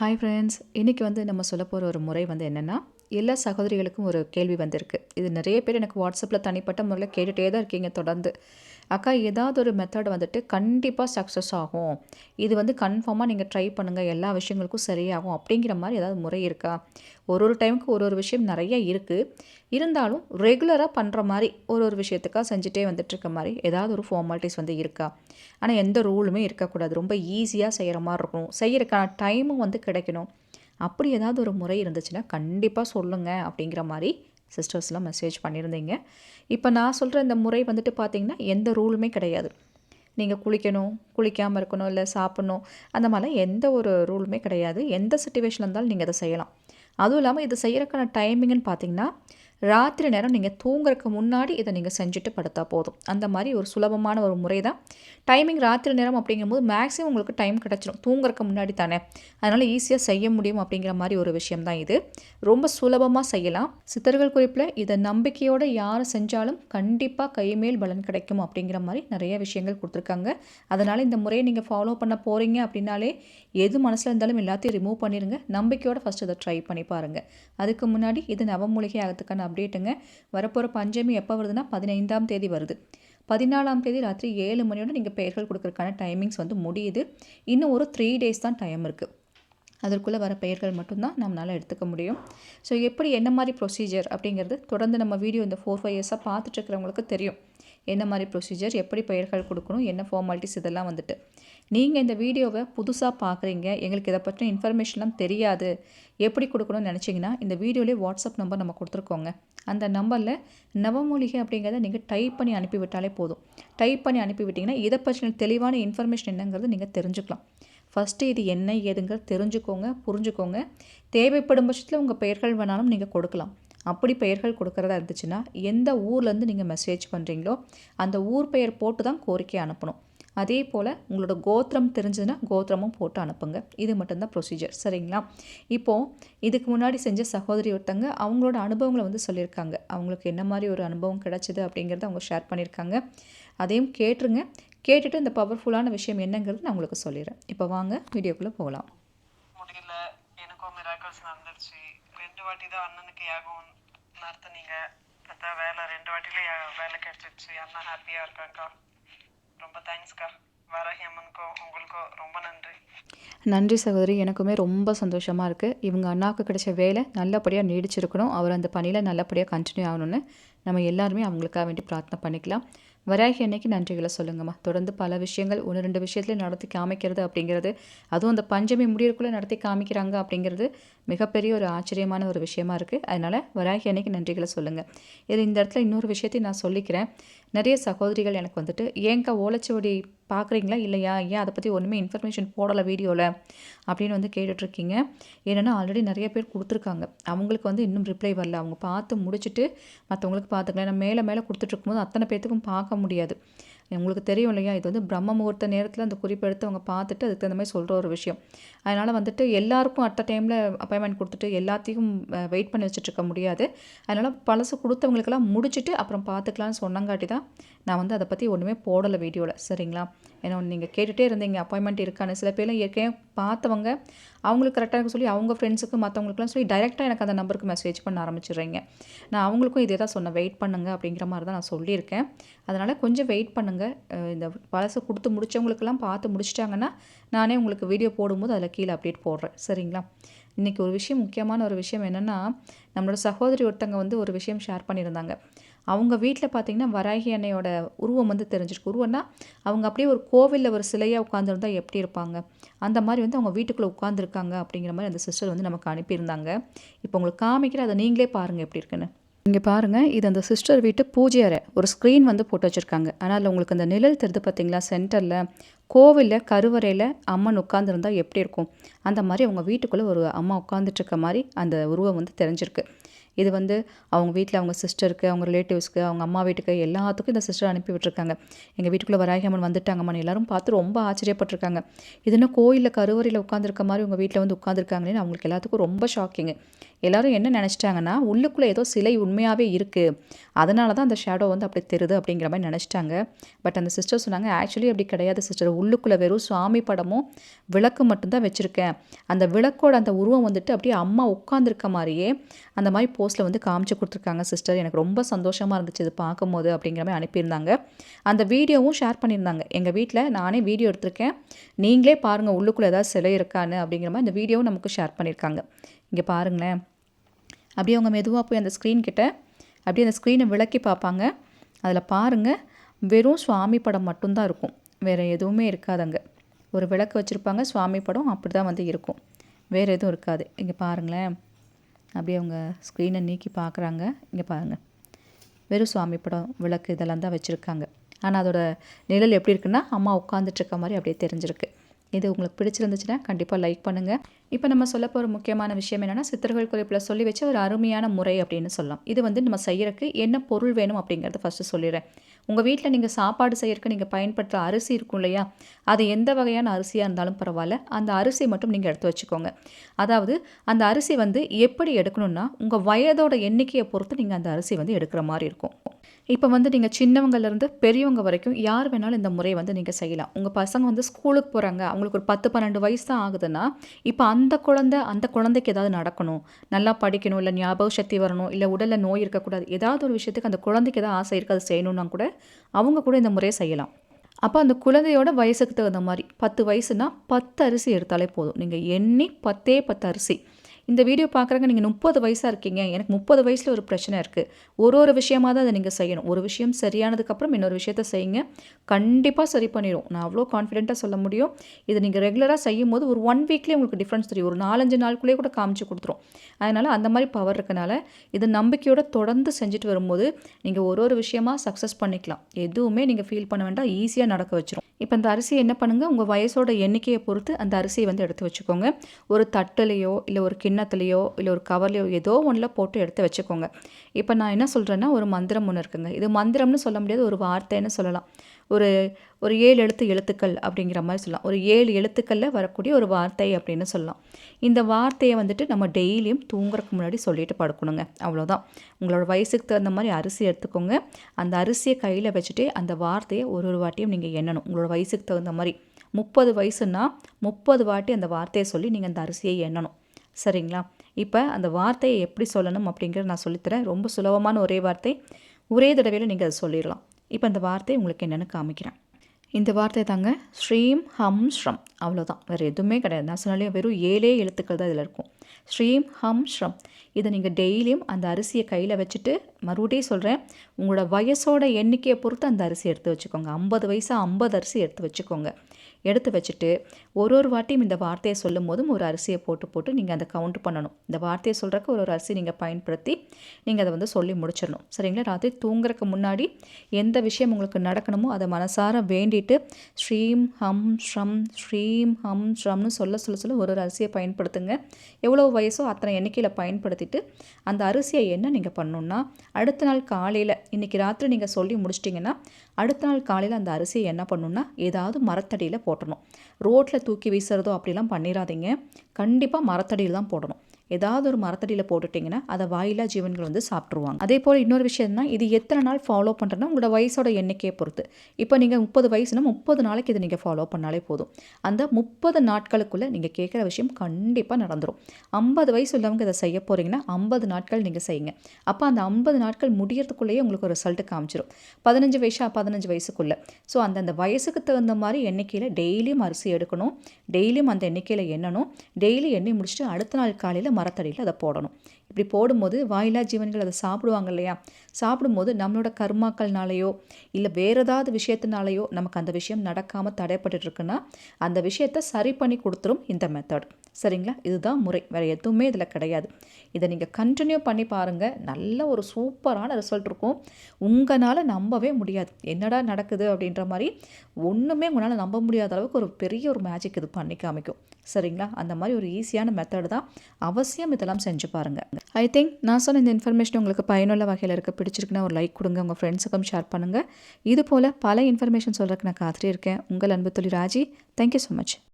Hi friends இன்றைக்கி வந்து நம்ம சொல்ல போகிற ஒரு முறை வந்து என்னென்னா எல்லா சகோதரிகளுக்கும் ஒரு கேள்வி வந்திருக்கு. இது நிறைய பேர் எனக்கு வாட்ஸ்அப்பில் தனிப்பட்ட முறையில் கேட்டுகிட்டே தான் இருக்கீங்க தொடர்ந்து. அக்கா ஏதாவது ஒரு மெத்தட் வந்துட்டு கண்டிப்பாக சக்ஸஸ் ஆகும். இது வந்து கன்ஃபார்மாக நீங்கள் ட்ரை பண்ணுங்கள் எல்லா விஷயங்களுக்கும் சரியாகும் அப்படிங்கிற மாதிரி ஏதாவது முறை இருக்கா? ஒரு ஒரு டைமுக்கு ஒரு ஒரு விஷயம் நிறைய இருக்குது இருந்தாலும் ரெகுலராக பண்ணுற மாதிரி ஒரு ஒரு விஷயத்துக்காக செஞ்சுட்டே வந்துட்டுருக்க மாதிரி ஏதாவது ஒரு ஃபார்மாலிட்டிஸ் வந்து இருக்கா? ஆனால் எந்த ரூலுமே இருக்கக்கூடாது. ரொம்ப ஈஸியாக செய்கிற மாதிரி இருக்கணும் செய்கிறக்கான டைமும் வந்து கிடைக்கணும். அப்படி ஏதாவது ஒரு முறை இருந்துச்சுன்னா கண்டிப்பாக சொல்லுங்கள் அப்படிங்கிற மாதிரி சிஸ்டர்ஸ்லாம் மெசேஜ் பண்ணியிருந்தீங்க. இப்போ நான் சொல்கிற இந்த முறை வந்துட்டு பார்த்திங்கன்னா எந்த ரூலுமே கிடையாது. நீங்கள் குளிக்கணும் குளிக்காமல் இருக்கணும் இல்லை சாப்பிட்ணும் அந்த மாதிரிலாம் எந்த ஒரு ரூலுமே கிடையாது. எந்த சுச்சுவேஷனில் இருந்தாலும் நீங்கள் அதை செய்யலாம். அதுவும் இல்லாமல் இது செய்கிறக்கான டைமிங்னு பார்த்தீங்கன்னா ராத்திரி நேரம் நீங்கள் தூங்குறதுக்கு முன்னாடி இதை நீங்கள் செஞ்சுட்டு படுத்தா போதும். அந்த மாதிரி ஒரு சுலபமான ஒரு முறை தான் டைமிங் ராத்திரி நேரம் அப்படிங்கும்போது மேக்ஸிமம் உங்களுக்கு டைம் கிடச்சிடும் தூங்குறதுக்கு முன்னாடி தானே. அதனால் ஈஸியாக செய்ய முடியும் அப்படிங்கிற மாதிரி ஒரு விஷயம் தான் இது. ரொம்ப சுலபமாக செய்யலாம். சித்தர்கள் குறிப்பில் இதை நம்பிக்கையோடு யார் செஞ்சாலும் கண்டிப்பாக கைமேல் பலன் கிடைக்கும் அப்படிங்கிற மாதிரி நிறைய விஷயங்கள் கொடுத்துருக்காங்க. அதனால் இந்த முறையை நீங்கள் ஃபாலோ பண்ண போகிறீங்க அப்படின்னாலே எது மனசில் இருந்தாலும் எல்லாத்தையும் ரிமூவ் பண்ணிடுங்க நம்பிக்கையோடு ஃபஸ்ட் இதை ட்ரை பண்ணி பாருங்கள் அதுக்கு முன்னாடி இது நவமூலிகை ஆகிறதுக்கான அப்டேட்டுங்க. வரப்போகிற பஞ்சமி எப்போ வருதுன்னா பதினைந்தாம் தேதி வருது. பதினாலாம் தேதி ராத்திரி ஏழு மணியோட நீங்கள் பெயர்கள் கொடுக்குறதுக்கான டைமிங்ஸ் வந்து முடியுது. இன்னும் ஒரு த்ரீ டேஸ் தான் டைம் இருக்குது அதற்குள்ளே வர பெயர்கள் மட்டும்தான் நம்மளால் எடுத்துக்க முடியும். ஸோ எப்படி என்ன மாதிரி ப்ரொசீஜர் அப்படிங்கிறது தொடர்ந்து நம்ம வீடியோ இந்த ஃபோர் ஃபைவ் இயர்ஸாக பார்த்துட்ருக்கிறவங்களுக்கு தெரியும். என்ன மாதிரி ப்ரொசீஜர் எப்படி பெயர்கள் கொடுக்கணும் என்ன ஃபார்மாலிட்டிஸ் இதெல்லாம் வந்துட்டு. நீங்கள் இந்த வீடியோவை புதுசாக பார்க்குறீங்க எங்களுக்கு இதை பற்றின இன்ஃபர்மேஷன்லாம் தெரியாது எப்படி கொடுக்கணும்னு நினச்சிங்கன்னா இந்த வீடியோலேயே வாட்ஸ்அப் நம்பர் நம்ம கொடுத்துருக்கோங்க. அந்த நம்பரில் நவமூலிகை அப்படிங்கிறத நீங்கள் டைப் பண்ணி அனுப்பிவிட்டாலே போதும். டைப் பண்ணி அனுப்பிவிட்டிங்கன்னா இதை பற்றின தெளிவான இன்ஃபர்மேஷன் என்னங்கிறது நீங்கள் தெரிஞ்சுக்கலாம். ஃபஸ்ட்டு இது என்ன ஏதுங்கிறது தெரிஞ்சுக்கோங்க புரிஞ்சுக்கோங்க. தேவைப்படும் பட்சத்தில் உங்கள் பெயர்கள் வேணாலும் நீங்கள் கொடுக்கலாம். அப்படி பெயர்கள் கொடுக்குறதா இருந்துச்சுன்னா எந்த ஊர்லேருந்து நீங்கள் மெசேஜ் பண்ணுறீங்களோ அந்த ஊர் பெயர் போட்டு தான் கோரிக்கை அனுப்பணும். அதே போல் உங்களோட கோத்திரம் தெரிஞ்சதுன்னா கோத்திரமும் போட்டு அனுப்புங்க. இது மட்டும்தான் ப்ரொசீஜர் சரிங்களா? இப்போது இதுக்கு முன்னாடி செஞ்ச சகோதரி ஒருத்தங்க அவங்களோட அனுபவங்களை வந்து சொல்லியிருக்காங்க. அவங்களுக்கு என்ன மாதிரி ஒரு அனுபவம் கிடச்சிது அப்படிங்கிறத அவங்க ஷேர் பண்ணியிருக்காங்க. அதையும் கேட்டுருங்க. கேட்டுட்டு இந்த பவர்ஃபுல்லான விஷயம் என்னங்கிறது நான் உங்களுக்கு சொல்லிடுறேன். இப்போ வாங்க வீடியோக்குள்ளே போகலாம். முடியல. எனக்கும் மிராக்கல்ஸ் நடந்துருச்சு. ரெண்டு வாட்டி தான் அண்ணனுக்கு யாகம் நடத்துனீங்க பார்த்தா வேலை ரெண்டு வாட்டில வேலை கிடைச்சிருச்சு. அண்ணா ஹாப்பியாக இருக்காங்க்கா ரொம்ப தேங்க்ஸ்க்கா வாராகி அம்மனுக்கும் உங்களுக்கும் ரொம்ப நன்றி. நன்றி சகோதரி. எனக்குமே ரொம்ப சந்தோஷமாக இருக்குது இவங்க அண்ணாவுக்கு கிடைச்ச வேலை நல்லபடியாக நீடிச்சிருக்கணும். அவர் அந்த பணியில் நல்லபடியாக கண்டினியூ ஆகணும்னு நம்ம எல்லாருமே அவங்களுக்காக வேண்டி பிரார்த்தனை பண்ணிக்கலாம். வராகி அன்னைக்கு நன்றிகளை சொல்லுங்கம்மா. தொடர்ந்து பல விஷயங்கள் ஒன்று ரெண்டு விஷயத்துலேயும் நடத்தி காமிக்கிறது அப்படிங்கிறது அதுவும் அந்த பஞ்சமி முடியறக்குள்ளே நடத்தி காமிக்கிறாங்க அப்படிங்கிறது மிகப்பெரிய ஒரு ஆச்சரியமான ஒரு விஷயமா இருக்குது அதனால் வராகி அன்னைக்கு நன்றிகளை சொல்லுங்கள் இது இந்த இடத்துல இன்னொரு விஷயத்தையும் நான் சொல்லிக்கிறேன். நிறைய சகோதரிகள் எனக்கு வந்துட்டு ஏங்கா ஓலைச்சுவடி பார்க்குறீங்களா இல்லையா? ஏன் அதை பற்றி ஒன்றுமே இன்ஃபர்மேஷன் போடலை வீடியோவில் அப்படின்னு வந்து கேட்டுட்ருக்கீங்க. ஏன்னா ஆல்ரெடி நிறைய பேர் கொடுத்துருக்காங்க. அவங்களுக்கு வந்து இன்னும் ரிப்ளை வரல. அவங்க பார்த்து முடிச்சுட்டு மற்றவங்களுக்கு பார்த்துக்கலாம் ஏன்னா மேலே மேலே கொடுத்துட்ருக்கும்போது அத்தனை பேர்த்துக்கும் பார்க்க முடியாது. உங்களுக்கு தெரியும் இல்லையா? இது வந்து பிரம்ம முகூர்த்த நேரத்தில் அந்த குறிப்பெடுத்து அவங்க பார்த்துட்டு அதுக்கு தகுந்த மாதிரி சொல்கிற ஒரு விஷயம். அதனால் வந்துட்டு எல்லாருக்கும் அட் டைமில் அப்பாயின்மெண்ட் கொடுத்துட்டு எல்லாத்தையும் வெயிட் பண்ணி வச்சுட்டு இருக்க முடியாது. அதனால் பழசு கொடுத்தவங்களுக்கெல்லாம் முடிச்சுட்டு அப்புறம் பார்த்துக்கலாம்னு சொன்னங்காட்டி தான் நான் வந்து அதை பற்றி ஒன்றுமே போடலை வீடியோவில் சரிங்களா? ஏன்னா நீங்கள் கேட்டுகிட்டே இருந்தீங்க அப்பாயின்மெண்ட் இருக்கான்னு. சில பேர்லாம் ஏற்கனவே பார்த்தவங்க அவங்களுக்கு கரெக்டாக சொல்லி அவங்க ஃப்ரெண்ட்ஸுக்கு மற்றவங்களுக்குலாம் சொல்லி டைரெக்டாக எனக்கு அந்த நம்பருக்கு மெசேஜ் பண்ண ஆரம்பிச்சிடுறீங்க. நான் அவங்களுக்கும் இதே தான் சொன்னேன் வெயிட் பண்ணுங்க அப்படிங்கிற மாதிரி தான் நான் சொல்லியிருக்கேன். அதனால் கொஞ்சம் வெயிட் பண்ணுங்கள் இந்த பழசை கொடுத்து முடித்தவங்களுக்கெல்லாம் பார்த்து முடிச்சிட்டாங்கன்னா நானே உங்களுக்கு வீடியோ போடும்போது அதில் கீழே அப்டேட் போடுறேன். சரிங்களா? இன்றைக்கி ஒரு விஷயம் முக்கியமான ஒரு விஷயம் என்னென்னா நம்மளோட சகோதரி ஒருத்தங்க வந்து ஒரு விஷயம் ஷேர் பண்ணியிருந்தாங்க. அவங்க வீட்டில் பார்த்தீங்கன்னா வராகி அன்னையோட உருவம் வந்து தெரிஞ்சிருக்கு. உருவம்னா அவங்க அப்படியே ஒரு கோவிலில் ஒரு சிலையாக உட்காந்துருந்தா எப்படி இருப்பாங்க? அந்த மாதிரி வந்து அவங்க வீட்டுக்குள்ளே உட்காந்துருக்காங்க அப்படிங்கிற மாதிரி அந்த சிஸ்டர் வந்து நமக்கு அனுப்பியிருந்தாங்க. இப்போ உங்களுக்கு காமிக்கிற அதை நீங்களே பாருங்கள் எப்படி இருக்குன்னு. இங்கே பாருங்கள் இது அந்த சிஸ்டர் வீட்டு பூஜை அறை. ஒரு ஸ்க்ரீன் வந்து போட்டு வச்சுருக்காங்க. ஆனால் உங்களுக்கு அந்த நிழல் தெரிது பார்த்தீங்களா சென்டரில் கோவிலில் கருவறையில் அம்மன் உட்காந்துருந்தா எப்படி இருக்கும்? அந்த மாதிரி அவங்க வீட்டுக்குள்ளே ஒரு அம்மா உட்காந்துட்டு இருக்க மாதிரி அந்த உருவம் வந்து தெரிஞ்சிருக்கு. இது வந்து அவங்க வீட்டில் அவங்க சிஸ்டருக்கு அவங்க ரிலேட்டிவ்ஸ்க்கு அவங்க அம்மா வீட்டுக்கு எல்லாத்துக்கும் இந்த சிஸ்டர் அனுப்பி விட்டுருக்காங்க. எங்கள் வீட்டுக்குள்ளே வராகி அம்மன் வந்துட்டாங்கம்மான்னு எல்லாரும் பார்த்து ரொம்ப ஆச்சரியப்பட்டிருக்காங்க. இது என்ன கோயிலில் கருவறையில் உட்காந்துருக்க மாதிரி உங்கள் வீட்டில் வந்து உட்காந்துருக்காங்களேன்னு அவங்களுக்கு எல்லாத்துக்கும் ரொம்ப ஷாக்கிங்கு எல்லாரும் என்ன நினச்சிட்டாங்கன்னா உள்ளுக்குள்ளே ஏதோ சிலை உண்மையாகவே இருக்குது அதனால தான் அந்த ஷேடோ வந்து அப்படி தெருது அப்படிங்கிற மாதிரி நினச்சிட்டாங்க. பட் அந்த சிஸ்டர் சொன்னாங்க ஆக்சுவலி அப்படி கிடையாது சிஸ்டர் உள்ளுக்குள்ளே வெறும் சுவாமி படமும் விளக்கு மட்டும்தான் வச்சுருக்கேன். அந்த விளக்கோட அந்த உருவம் வந்துட்டு அப்படியே அம்மா உட்காந்துருக்க மாதிரியே அந்த மாதிரி போ போஸ்ட்டில் வந்து காமிச்சு கொடுத்துருக்காங்க சிஸ்டர். எனக்கு ரொம்ப சந்தோஷமாக இருந்துச்சு இது பார்க்கும்போது அப்படிங்கிற மாதிரி அனுப்பியிருந்தாங்க. அந்த வீடியோவும் ஷேர் பண்ணியிருந்தாங்க. எங்கள் வீட்டில் நானே வீடியோ எடுத்திருக்கேன். நீங்களே பாருங்கள் உள்ளுக்குள்ளே ஏதாவது சிலை இருக்கான்னு அப்படிங்கிற மாதிரி இந்த வீடியோவும் நமக்கு ஷேர் பண்ணியிருக்காங்க. இங்கே பாருங்களேன். அப்படியே அவங்க மெதுவாக போய் அந்த ஸ்க்ரீன்கிட்ட அப்படியே அந்த ஸ்க்ரீனை விளக்கி பார்ப்பாங்க. அதில் பாருங்கள் வெறும் சுவாமி படம் மட்டும்தான் இருக்கும். வேறு எதுவுமே இருக்காதுங்க. ஒரு விளக்கு வச்சுருப்பாங்க சுவாமி படம் அப்படி தான் வந்து இருக்கும். வேறு எதுவும் இருக்காது. இங்கே பாருங்களேன். அப்படியே அவங்க ஸ்க்ரீனை நீக்கி பார்க்குறாங்க. இங்கே பாருங்கள் வெறும் சுவாமி படம் விளக்கு இதெல்லாம் தான் வச்சுருக்காங்க. ஆனால் அதோட நிழல் எப்படி இருக்குன்னா அம்மா உட்காந்துட்ருக்க மாதிரி அப்படியே தெரிஞ்சிருக்கு. இது உங்களுக்கு பிடிச்சிருந்துச்சுன்னா கண்டிப்பாக லைக் பண்ணுங்கள் இப்போ நம்ம சொல்ல போகிற முக்கியமான விஷயம் என்னென்னா சித்தர்கள் குறிப்பில் சொல்லி வச்ச ஒரு அருமையான முறை அப்படின்னு சொல்லலாம். இது வந்து நம்ம செய்யறதுக்கு என்ன பொருள் வேணும் அப்படிங்கிறத ஃபஸ்ட்டு சொல்லிடுறேன். உங்கள் வீட்டில் நீங்கள் சாப்பாடு செய்யறதுக்கு நீங்கள் பயன்படுத்துகிற அரிசி இருக்கும் இல்லையா? அது எந்த வகையான அரிசியாக இருந்தாலும் பரவாயில்ல. அந்த அரிசி மட்டும் நீங்கள் எடுத்து வச்சுக்கோங்க. அதாவது அந்த அரிசி வந்து எப்படி எடுக்கணும்னா உங்கள் வயதோட எண்ணிக்கையை பொறுத்து நீங்கள் அந்த அரிசி வந்து எடுக்கிற மாதிரி இருக்கும். இப்போ வந்து நீங்கள் சின்னவங்கலேருந்து பெரியவங்க வரைக்கும் யார் வேணாலும் இந்த முறையை வந்து நீங்கள் செய்யலாம். உங்கள் பசங்க வந்து ஸ்கூலுக்கு போகிறாங்க அவங்களுக்கு ஒரு பத்து பன்னெண்டு வயசு தான் ஆகுதுன்னா இப்போ அந்த குழந்தை அந்த குழந்தைக்கு ஏதாவது நடக்கணும். நல்லா படிக்கணும் இல்லை ஞாபக சக்தி வரணும் இல்லை உடலில் நோய் இருக்கக்கூடாது ஏதாவது ஒரு விஷயத்துக்கு அந்த குழந்தைக்கு ஏதாவது ஆசை இருக்குது அது செய்யணும்னா கூட அவங்க கூட இந்த முறையை செய்யலாம். அப்போ அந்த குழந்தையோட வயசுக்கு தகுந்த மாதிரி பத்து வயசுனா பத்து அரிசி எடுத்தாலே போதும். நீங்கள் எண்ணி பத்தே பத்து அரிசி இந்த வீடியோ பார்க்குறங்க நீங்கள் முப்பது வயசாக இருக்கீங்க. எனக்கு முப்பது வயசில் ஒரு பிரச்சனை இருக்குது ஒரு ஒரு விஷயமாக தான் அதை நீங்கள் செய்யணும். ஒரு விஷயம் சரியானதுக்கப்புறம் இன்னொரு விஷயத்த செய்யுங்க. கண்டிப்பாக சரி பண்ணிடும் நான் அவ்வளோ கான்ஃபிடென்ட்டாக சொல்ல முடியும். இதை நீங்கள் ரெகுலராக செய்யும் போது ஒரு ஒன் வீக்லேயே உங்களுக்கு டிஃப்ரென்ஸ் தெரியும். ஒரு நாலஞ்சு நாளுக்குள்ளேயே கூட காமிச்சு கொடுத்துரும். அதனால் அந்த மாதிரி பவர் இருக்கனால இது நம்பிக்கையோட தொடர்ந்து செஞ்சுட்டு வரும்போது நீங்கள் ஒரு ஒரு விஷயமாக சக்ஸஸ் பண்ணிக்கலாம். எதுவுமே நீங்கள் ஃபீல் பண்ண வேண்டாம். ஈஸியாக நடக்க வச்சிரும். இப்போ இந்த அரிசி என்ன பண்ணுங்கள் உங்கள் வயசோட எண்ணிக்கையை பொறுத்து அந்த அரிசியை வந்து எடுத்து வச்சுக்கோங்க. ஒரு தட்டுலையோ இல்லை ஒரு கிண்ணத்துலேயோ இல்லை ஒரு கவர்லையோ ஏதோ ஒன்றில் போட்டு எடுத்து வச்சுக்கோங்க. இப்போ நான் என்ன சொல்கிறேன்னா ஒரு மந்திரம் ஒன்று இருக்குங்க. இது மந்திரம்னு சொல்ல முடியாது ஒரு வார்த்தைன்னு சொல்லலாம். ஒரு ஒரு ஏழு எழுத்து எழுத்துக்கள் அப்படிங்கிற மாதிரி சொல்லலாம். ஒரு ஏழு எழுத்துக்களில் வரக்கூடிய ஒரு வார்த்தை அப்படின்னு சொல்லலாம். இந்த வார்த்தையை வந்துட்டு நம்ம டெய்லியும் தூங்குறதுக்கு முன்னாடி சொல்லிட்டு படுக்கணுங்க. அவ்வளோதான் உங்களோட வயசுக்கு தகுந்த மாதிரி அரிசி எடுத்துக்கோங்க. அந்த அரிசியை கையில் வச்சுட்டு அந்த வார்த்தையை ஒரு ஒரு வாட்டியும் நீங்கள் எண்ணணும். உங்களோட வயசுக்கு தகுந்த மாதிரி. முப்பது வயசுன்னா முப்பது வாட்டி அந்த வார்த்தையை சொல்லி நீங்கள் அந்த அரிசியை எண்ணணும். சரிங்களா? இப்போ அந்த வார்த்தையை எப்படி சொல்லணும் அப்படிங்கிறத நான் சொல்லித்தரேன். ரொம்ப சுலபமான ஒரே வார்த்தை. ஒரே தடவையில் நீங்கள் அதை சொல்லிடலாம். இப்போ அந்த வார்த்தை உங்களுக்கு என்னென்னு காமிக்கிறேன். இந்த வார்த்தை தாங்க ஸ்ரீம் ஹம் ஸ்ரம். அவ்வளோதான் வேறு எதுவுமே கிடையாது. நான் சொன்னாலே வெறும் ஏழே எழுத்துக்கள் தான் இதில் இருக்கும். ஸ்ரீம் ஹம் ஸ்ரம். இதை நீங்கள் டெய்லியும் அந்த அரிசியை கையில் வச்சுட்டு மறுபடியும் சொல்கிறேன் உங்களோட வயசோட எண்ணிக்கையை பொறுத்து அந்த அரிசி எடுத்து வச்சுக்கோங்க. ஐம்பது வயசாக ஐம்பது அரிசி எடுத்து வச்சுக்கோங்க. எடுத்து வச்சுட்டு ஒரு ஒரு வாட்டியும் இந்த வார்த்தையை சொல்லும் போதும் ஒரு அரிசியை போட்டு போட்டு நீங்கள் அதை கவுண்ட் பண்ணணும். இந்த வார்த்தையை சொல்கிறக்கு ஒரு ஒரு அரிசி நீங்கள் பயன்படுத்தி நீங்கள் அதை வந்து சொல்லி முடிச்சிடணும். சரிங்களா? ராத்திரி தூங்குறதுக்கு முன்னாடி எந்த விஷயம் உங்களுக்கு நடக்கணுமோ அதை மனசார வேண்டிட்டு ஸ்ரீம் ஹம் ஸ்ரம் ஸ்ரீம் ஹம் ஸ்ரம்னு சொல்ல சொல்ல சொல்ல ஒரு ஒரு அரிசியை பயன்படுத்துங்க. எவ்வளோ வயசோ அத்தனை எண்ணிக்கையில் பயன்படுத்தி பயன்படுத்திட்டு அந்த அரிசியை என்ன நீங்கள் பண்ணணுன்னா அடுத்த நாள் காலையில் இன்றைக்கி ராத்திரி நீங்கள் சொல்லி முடிச்சிட்டிங்கன்னா அடுத்த நாள் காலையில் அந்த அரிசியை என்ன பண்ணணுன்னா ஏதாவது மரத்தடியில் போட்டணும். ரோட்டில் தூக்கி வீசுறதோ அப்படிலாம் பண்ணிடாதீங்க கண்டிப்பாக மரத்தடியில் தான் போடணும். ஏதாவது ஒரு மரத்தடியில் போட்டுட்டிங்கன்னா அதை வாயிலா ஜீவன்கள் வந்து சாப்பிட்ருவாங்க அதே போல் இன்னொரு விஷயம்னா இது எத்தனை நாள் ஃபாலோ பண்ணுறேன்னா உங்களோட வயசோட எண்ணிக்கையை பொறுத்து. இப்போ நீங்கள் முப்பது வயசுனா முப்பது நாளைக்கு இதை நீங்கள் ஃபாலோ பண்ணாலே போதும். அந்த முப்பது நாட்களுக்குள்ளே நீங்கள் கேட்குற விஷயம் கண்டிப்பாக நடந்துடும் ஐம்பது வயசு உள்ளவங்க இதை செய்ய போகிறீங்கன்னா ஐம்பது நாட்கள் நீங்கள் செய்யுங்க. அப்போ அந்த ஐம்பது நாட்கள் முடியறதுக்குள்ளேயே உங்களுக்கு ஒரு ரிசல்ட் காமிச்சிடும் பதினஞ்சு வயசா பதினஞ்சு வயசுக்குள்ளே. ஸோ அந்தந்த வயசுக்கு தகுந்த மாதிரி எண்ணிக்கையில் டெய்லியும் அரிசி எடுக்கணும். டெய்லியும் அந்த எண்ணிக்கையில் எண்ணணும். டெய்லி எண்ணி முடிச்சுட்டு அடுத்த நாள் காலையில் மரத்தடியில் அதை போடணும். இப்படி போடும்போது வாயிலா ஜீவன்கள் அதை சாப்பிடுவாங்க இல்லையா? சாப்பிடும்போது நம்மளோட கர்மாக்கள்னாலேயோ இல்லை வேறு ஏதாவது விஷயத்தினாலேயோ நமக்கு அந்த விஷயம் நடக்காமல் தடைப்பட்டுருக்குன்னா அந்த விஷயத்தை சரி பண்ணி கொடுத்துரும் இந்த மெத்தட் சரிங்களா? இதுதான் முறை. வேறு எதுவுமே இதில் கிடையாது. இதை நீங்கள் கண்டினியூ பண்ணி பாருங்கள் நல்ல ஒரு சூப்பரான ரிசல்ட் இருக்கும். உங்களால் நம்பவே முடியாது. என்னடா நடக்குது அப்படின்ற மாதிரி ஒன்றுமே உங்களால் நம்ப முடியாத அளவுக்கு ஒரு பெரிய ஒரு மேஜிக் இது பண்ணி காமிக்கும். சரிங்களா? அந்த மாதிரி ஒரு ஈஸியான மெத்தடு தான். அவசியம் இதெல்லாம் செஞ்சு பாருங்கள் ஐ திங்க் நான் சொன்ன இந்த இன்ஃபர்மேஷன் உங்களுக்கு பயனுள்ள வகையில் இருக்க. பிடிச்சிருக்குன்னா ஒரு லைக் கொடுங்க உங்கள் ஃப்ரெண்ட்ஸுக்கும் ஷேர் பண்ணுங்கள் இது போல் பல இன்ஃபர்மேஷன் சொல்கிறதுக்கு நான் காத்துட்டே இருக்கேன். உங்கள் அன்பு தொழில் ராஜி. Thank you so much